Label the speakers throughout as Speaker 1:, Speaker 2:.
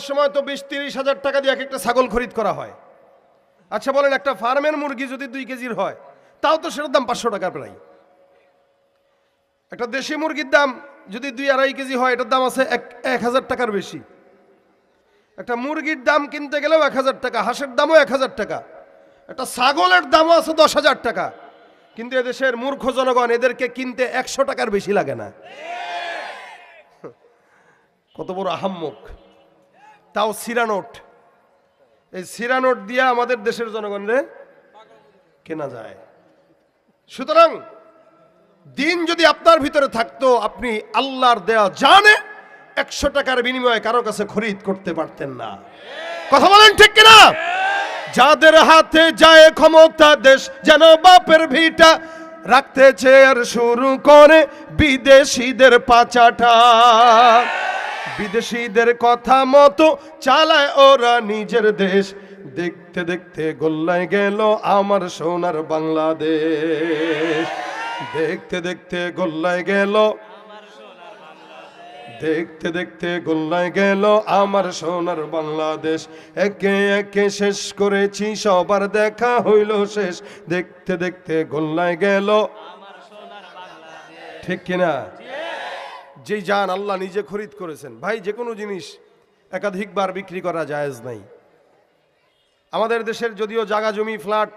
Speaker 1: কোরবানির সময় তো বিশ তিরিশ হাজার টাকা দিয়ে এক একটা ছাগল খরিদ করা হয়। আচ্ছা বলেন, একটা ফার্মের মুরগি যদি দুই কেজির হয়, তাও তো সেটার দাম পাঁচশো টাকা প্রায়। একটা দেশি মুরগির দাম যদি দুই আড়াই কেজি হয়, এটার দাম আছে এক এক হাজার টাকার বেশি। একটা মুরগির দাম কিনতে গেলেও এক হাজার টাকা, হাঁসের দামও এক হাজার টাকা। একটা ছাগলের দামও আছে দশ হাজার টাকা। কিন্তু এদেশের মূর্খ জনগণ এদেরকে কিনতে একশো টাকার বেশি লাগে না। কত বড় আহাম্মক। তাও সিরানোট এই সিরানোট দিয়ে আমাদের দেশের জনগণরে কেনা যায়। সুতরাং দিন যদি আপনার ভিতরে থাকতো, আপনি আল্লাহর দেয়া জানে একশো টাকার বিনিময়ে কারও কাছে খরিদ করতে পারতেন না। কথা বলেন ঠিক কিনা? যাদের হাতে যায় ক্ষমতা দেশ, যেন বাপের ভিটা রাখতে আর শুরু করে বিদেশিদের পাচাটা। বিদেশিদের কথা মতো চালায় ওরা নিজের দেশ। দেখতে দেখতে গোল্লায় গেল আমার সোনার বাংলাদেশ। দেখতে দেখতে গোল্লায় গেল দেখতে দেখতে গোল্লায় গেল আমার সোনার বাংলাদেশ। একে একে শেষ করেছি, সবার দেখা হইল শেষ। দেখতে দেখতে গোল্লায় গেল। ঠিক কিনা? যেই যান আল্লাহ নিজে খরিদ করেছেন। ভাই যে কোনো জিনিস একাধিকবার বিক্রি করা জায়েজ নাই। আমাদের দেশের যদিও জাগা জমি, ফ্ল্যাট,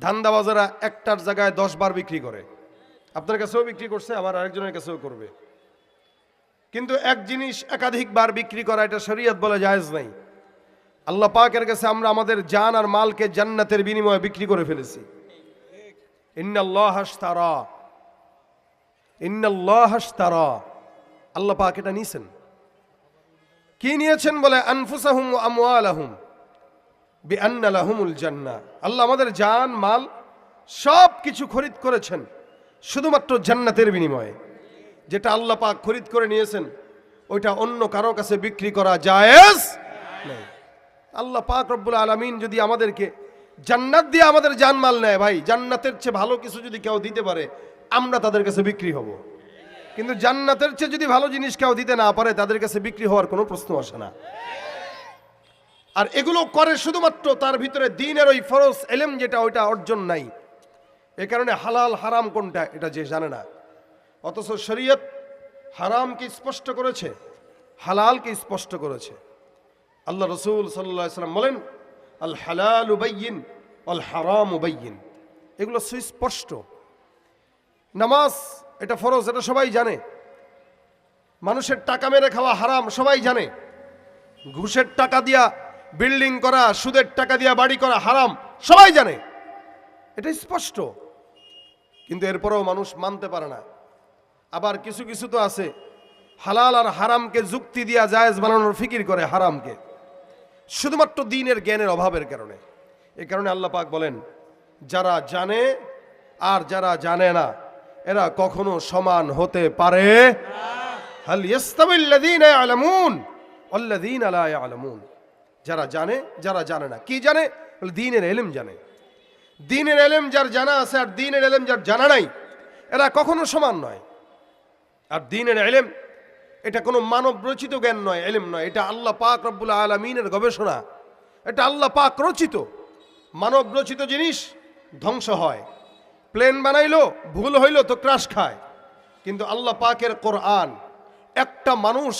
Speaker 1: ধান্দাবাজারা একটার জায়গায় দশ বার বিক্রি করে। আপনার কাছেও বিক্রি করছে, আবার আরেকজনের কাছেও করবে। কিন্তু এক জিনিস একাধিকবার বিক্রি করা, এটা শরীয়ত বলে জায়েজ নাই। আল্লাহ পাকের কাছে আমরা আমাদের জান আর মালকে জান্নাতের বিনিময়ে বিক্রি করে ফেলেছি। ইন্নাল্লাহ হাসতারা ইন্নাল্লাহ হাসতারা আল্লাহ পাক এটা নিয়েছেন। কি নিয়েছেন বলে? আনফুসাহুম আমওয়ালাহুম। বিআন্না লাহুমুল জান্নাহ। আল্লাহ আমাদের জান, মাল সব কিছু খরিদ করেছেন, শুধুমাত্র জান্নাতের বিনিময়ে। যেটা আল্লাহ পাক খরিদ করে নিয়েছেন, ওইটা অন্য কারও কাছে বিক্রি করা জায়েজ নেই। আল্লাহ পাক রব্বুল আলামিন যদি আমাদেরকে জান্নাত দিয়ে আমাদের জানমাল নেয়, ভাই, জান্নাতের চেয়ে ভালো কিছু যদি কেউ দিতে পারে, আমরা তাদের কাছে বিক্রি হব। কিন্তু জান্নাতের চেয়ে যদি ভালো জিনিস কেউ দিতে না পারে, তাদের কাছে বিক্রি হওয়ার কোনো প্রশ্ন আসে না। আর এগুলো করে শুধুমাত্র তার ভিতরে দিনের ওই ফরজ এলেম যেটা, ওইটা অর্জন নাই। এ কারণে হালাল হারাম কোনটা, এটা যে জানে না। অথচ শরীয়ত হারামকে স্পষ্ট করেছে, হালালকে স্পষ্ট করেছে। আল্লাহ রসুল সাল্লাম বলেন, আল হালাল উবাইন আল হারাম উবাইন এগুলো সুস্পষ্ট। নামাজ এটা ফরজ, এটা সবাই জানে। মানুষের টাকা মেরে খাওয়া হারাম, সবাই জানে। ঘুষের টাকা দিয়া বিল্ডিং করা, সুদের টাকা দিয়া বাড়ি করা হারাম, সবাই জানে। এটা স্পষ্ট। কিন্তু এরপরেও মানুষ মানতে পারে না। আবার কিছু কিছু তো আছে। হালাল আর হারামকে যুক্তি দিয়া জায়েজ বানানোর ফিকির করে হারামকে। শুধুমাত্র দিনের জ্ঞানের অভাবের কারণে। এই কারণে আল্লাহ পাক বলেন, যারা জানে আর যারা জানে না এরা কখনো সমান হতে পারে? যারা জানে যারা জানে না। কি জানে? বলে দ্বীনের এলেম জানে। দ্বীনের এলেম যার জানা আছে আর দ্বীনের এলেম যার জানা নাই, এরা কখনো সমান নয়। আর দ্বীনের এলেম, এটা কোনো মানব রচিত জ্ঞান নয়, এলেম নয়। এটা আল্লাহ পাক রব্বুল আলমিনের গবেষণা। এটা আল্লাহ পাক রচিত। মানব রচিত জিনিস ধ্বংস হয়। প্লেন বানাইলো, ভুল হইল তো ক্রাশ খায়। কিন্তু আল্লাহ পাকের কোরআন, একটা মানুষ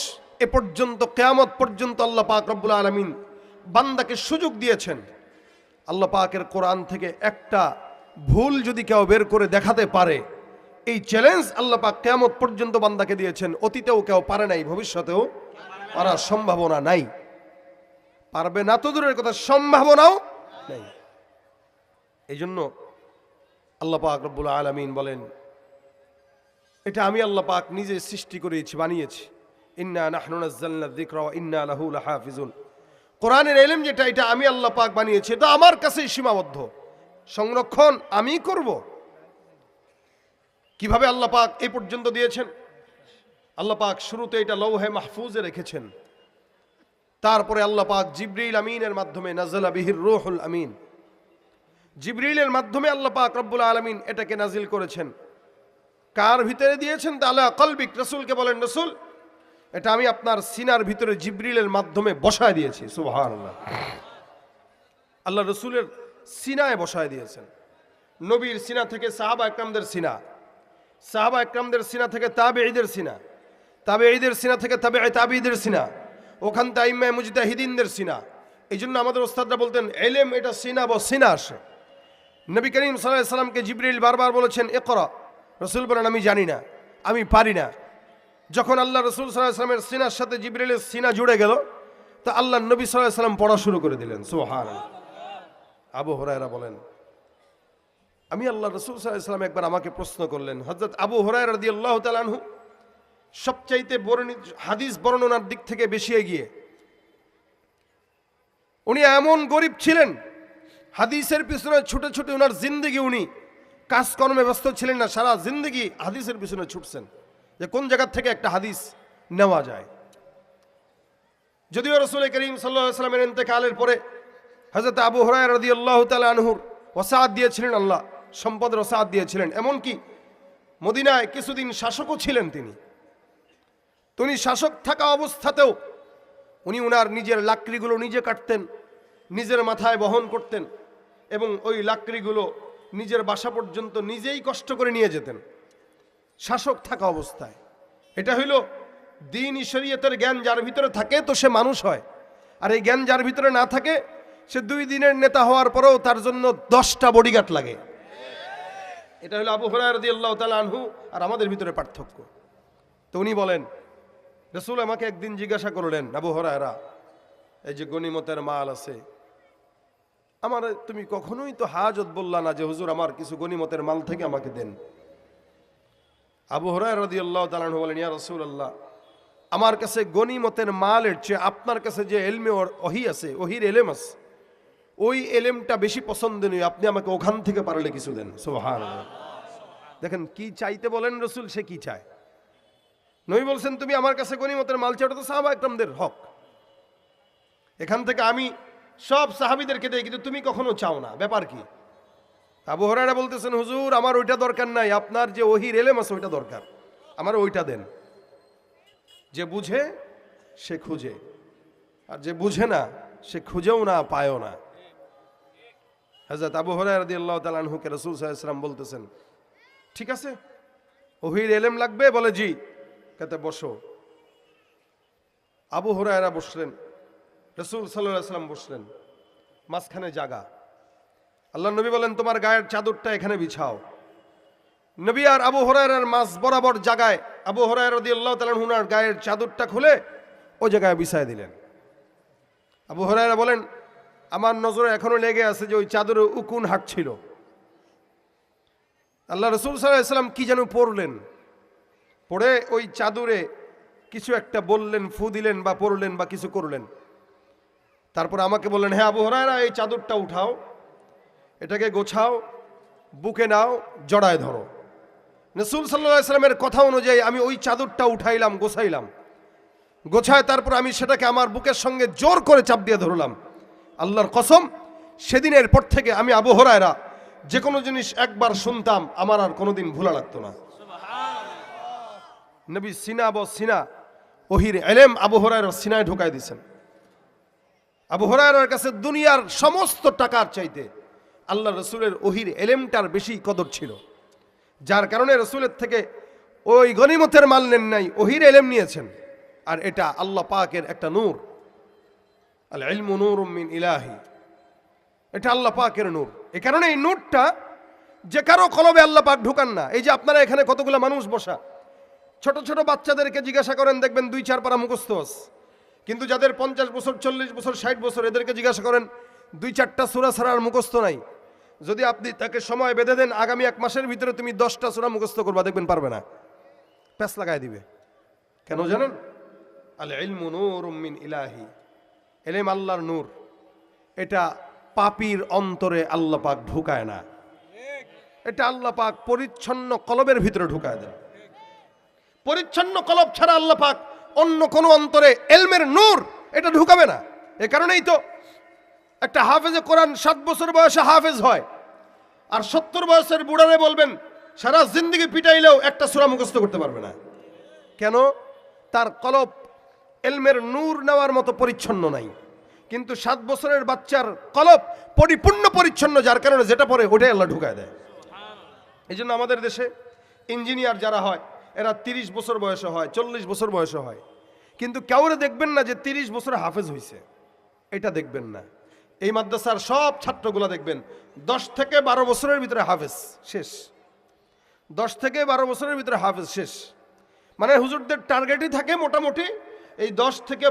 Speaker 1: এ পর্যন্ত, কেয়ামত পর্যন্ত আল্লাহ পাক রব্বুল আলমিন বান্দাকে সুযোগ দিয়েছেন। আল্লাহ পাকের কোরআন থেকে একটা ভুল যদি কেউ বের করে দেখাতে পারে, এই চ্যালেঞ্জ আল্লাহ পাক কেয়ামত পর্যন্ত বান্দাকে দিয়েছেন। অতীতেও কেউ পারে নাই, ভবিষ্যতেও পারার সম্ভাবনা নাই। পারবে না তো দূরের কথা, সম্ভাবনাও নেই। এই জন্য আল্লাহ পাক রব্বুল আলমিন বলেন, এটা আমি আল্লাহ পাক নিজে সৃষ্টি করেছি, বানিয়েছি। ইন্না নাহনু নাজ্জালনা যিকরা ওয়া ইন্না লাহু লাহাফিজুন। কোরআনের এলেম যেটা, এটা আমি আল্লাহ পাক বানিয়েছি, এটা আমার কাছেই সীমাবদ্ধ। সংরক্ষণ আমি করব। কীভাবে আল্লাহ পাক এই পর্যন্ত দিয়েছেন? আল্লাহ পাক শুরুতে এটা লৌহে মাহফুজে রেখেছেন। তারপরে আল্লাহ পাক জিবরিল আমিনের মাধ্যমে নাজলা বিহির রুহুল আমিন। জিবরিলের মাধ্যমে আল্লাহ পাক রব্বুল আলমিন এটাকে নাজিল করেছেন। কার ভিতরে দিয়েছেন? তা তাহলে কলবিক রসুলকে বলেন, রসুল, এটা আমি আপনার সিনার ভিতরে জিব্রিলের মাধ্যমে বসায় দিয়েছি। সুবহান আল্লাহ রসুলের সিনায় বসায় দিয়েছেন। নবীর সিনা থেকে সাহাবা একরামদের সিনা, সাহাবা একরামদের সিনা থেকে তাবে ঈদের সিনা তাবে ঈদের সিনা থেকে তাবে তাবে তাবিদের সিনা, ওখান তাইমায় মুজতাহিদিনদের সিনা। এই জন্য আমাদের ওস্তাদরা বলতেন, এলেম এটা সিনা বা সিনা আসে। নবী করিম সাল্লাহ সাল্লামকে জিবরিল বারবার বলেছেন এ করা রসুল বলেন, আমি জানি না, আমি পারি না। যখন আল্লাহ রসুল সাল্লাহ সাল্লামের সিনার সাথে জিবরিলের সিনা জুড়ে গেল, তা আল্লাহ নবী সাল্লাহ সাল্লাম পড়া শুরু করে দিলেন সোহান আবু হরায়রা বলেন, আমি আল্লাহ রসুল সাল্লাম একবার আমাকে প্রশ্ন করলেন হজরত আবু হরাই রাদি আল্লাহ তালানহু সবচাইতে বর্ণিত হাদিস বর্ণনার দিক থেকে বেশি এগিয়ে। উনি এমন গরিব ছিলেন হাদিসের পিছনে ছুটে ছুটে ওনার জিন্দগি উনি কাজকর্মে ব্যস্ত ছিলেন না, সারা জিন্দগি হাদিসের পিছনে ছুটছেন যে কোন জায়গার থেকে একটা হাদিস নেওয়া যায়। যদিও রসুল করিম সাল্লামের ইন্তেকালের পরে হজরত আবু হরাই রদি আল্লাহ তালা আনহুর ওসাদ দিয়েছিলেন, আল্লাহ সম্পদের ওসাদ দিয়েছিলেন। এমনকি মদিনায় কিছুদিন শাসকও ছিলেন তিনি। তিনি শাসক থাকা অবস্থাতেও উনি উনার নিজের লাকড়িগুলো নিজে কাটতেন, নিজের মাথায় বহন করতেন। এবং ওই লাকড়িগুলো নিজের বাসা পর্যন্ত নিজেই কষ্ট করে নিয়ে যেতেন। শাসক থাকা অবস্থায়। এটা হইল দিন শরীয়তের জ্ঞান যার ভিতরে থাকে তো সে মানুষ হয়। আর এই জ্ঞান যার ভিতরে না থাকে, সে দুই দিনের নেতা হওয়ার পরেও তার জন্য দশটা বডিগার্ড লাগে। এটা হলো আবু হরাই রদি আল্লাহ তালা আনহু আর আমাদের ভিতরে পার্থক্য। তো উনি বলেন, রসুল আমাকে একদিন জিজ্ঞাসা করলেন, আবু হরায়রা, এই যে গনিমতের মাল আছে আমার তুমি কখনোই তো হাজত বললা না যে হুজুর আমার কিছু গনিমতের মাল থেকে আমাকে দেন। আবু হরাই রদি আল্লাহ তালান বলেন, ইয়া রসুল আল্লাহ আমার কাছে গনিমতের মালের চেয়ে আপনার কাছে যে এলমে ওহি আছে, ওহির এলেম আছে, ওই এলেমটা বেশি পছন্দনীয় আপনি আমাকে ওখান থেকে পারলে কিছু দেন। সোহান দেখেন, কি চাইতে বলেন রসুল, সে কি চায়? নই বলছেন, তুমি আমার কাছে গনিমতের মাল চাও তো সাহাবা একরামদের হক। এখান থেকে আমি সব সাহাবিদেরকে দেই কিন্তু তুমি কখনো চাও না। ব্যাপার কি? আবু হরারা বলতেছেন, হুজুর, আমার ওইটা দরকার নাই। আপনার যে ওহির এলেম আছে, ওইটা দরকার। আমার ওইটা দেন। যে বুঝে, সে খুঁজে। আর যে বুঝে না, সে খুঁজেও না, পায়ও না। হাজরত আবু হরাই রাদি আল্লাহ তালানহুকে রসুল সাহাম বলতেছেন, ঠিক আছে, ওহির এলেম লাগবে? বলে, জি। কাতে বসো। আবু হরায়রা বসলেন। রসুল সাল্লাম বসলেন। মাঝখানে জাগা। আল্লাহ নবী বলেন, তোমার গায়ের চাদরটা এখানে বিছাও। নবী আর আবু হরায়রার মাঝ বরাবর জাগায় আবু হরায়র রদি আল্লাহ তালাহুনার গায়ের চাদরটা খুলে ওই জায়গায় বিছায় দিলেন। আবু হরায়রা বলেন, আমার নজরে এখনও লেগে আছে যে ওই চাদরে উকুন হাঁটছিল আল্লাহ রসুল সাল্লাম কি যেন পড়লেন। পড়ে ওই চাদরে কিছু একটা বললেন, ফু দিলেন বা পড়লেন বা কিছু করলেন। তারপর আমাকে বললেন হ্যাঁ আবু হরায়রা এই চাদরটা উঠাও এটাকে গোছাও বুকে নাও জড়ায় ধরো। সাল্লাহ সাল্লামের কথা অনুযায়ী আমি ওই চাদরটা উঠাইলাম গোছাইলাম। গোছায় তারপর আমি সেটাকে আমার বুকের সঙ্গে জোর করে চাপ দিয়ে ধরলাম। আল্লাহর কসম সেদিনের পর থেকে আমি আবু হরায়রা যে কোনো জিনিস একবার শুনতাম আমার আর কোনোদিন ভোলা লাগতো না। নবী সিনা ব সিনা ওহির এলেম আবু হরায়রা সিনায় ঢুকাই দিয়েছেন। আবু হরায়রার কাছে দুনিয়ার সমস্ত টাকার চাইতে আল্লাহ রসুলের ওহির এলেমটার বেশি কদর ছিল। যার কারণে রসুলের থেকে ওই গনিমতের মাল নেন নাই, ওহির এলেম নিয়েছেন। আর এটা আল্লাহ পাকের একটা নূর। আল ইলমু নূর মিন ইলাহি। এটা আল্লাহ পাকের নূর। এ কারণে এই নূরটা যে কারও কলবে আল্লাহ পাক ঢুকান না। এই যে আপনারা এখানে কতগুলো মানুষ বসা, ছোট ছোট বাচ্চাদেরকে জিজ্ঞাসা করেন, দেখবেন দুই চার পারা মুখস্থ। কিন্তু যাদের পঞ্চাশ বছর, চল্লিশ বছর, ষাট বছর এদেরকে জিজ্ঞাসা করেন, দুই চারটা সুরা আর মুখস্থ নাই। যদি আপনি তাকে সময় বেঁধে দেন, আগামী এক মাসের ভিতরে তুমি দশটা সুরা মুখস্থ করবা, দেখবেন পারবে না। প্যাস লাগাই দিবে। কেন জানেন? আল ইলমু ইলাহি। এলেম আল্লাহর নূর। এটা পাপির অন্তরে আল্লাহ পাক ঢুকায় না। এটা আল্লাহ পাক পরিচ্ছন্ন কলবের ভিতরে ঢুকায় দেন। পরিচ্ছন্ন কলব ছাড়া আল্লাহ পাক অন্য কোনো অন্তরে এলমের নূর, এটা ঢুকাবে না। এ কারণেই তো একটা হাফেজে কোরআন সাত বছর বয়সে হাফেজ হয়। আর সত্তর বয়সের বুড়ারে বলবেন, সারা জিন্দগি পিটাইলেও একটা সুরা মুখস্থ করতে পারবে না। কেন? তার কলপ এলমের নূর নেওয়ার মতো পরিচ্ছন্ন নাই। কিন্তু সাত বছরের বাচ্চার কলপ পরিপূর্ণ পরিচ্ছন্ন, যার কারণে যেটা পরে ওটাই আল্লাহ ঢুকায় দেয়। এই আমাদের দেশে ইঞ্জিনিয়ার যারা হয় এরা তিরিশ বছর বয়সে হয়, চল্লিশ বছর বয়সে হয়। কিন্তু কাউরে দেখবেন না যে তিরিশ বছর হাফেজ হয়েছে এটা দেখবেন না। এই মাদ্রাসার সব ছাত্রগুলো দেখবেন, দশ থেকে বারো বছরের ভিতরে হাফেজ, শেষ। দশ থেকে বারো বছরের ভিতরে হাফেজ, শেষ। মানে হুজুরদের টার্গেটই থাকে মোটামুটি এই দশ থেকে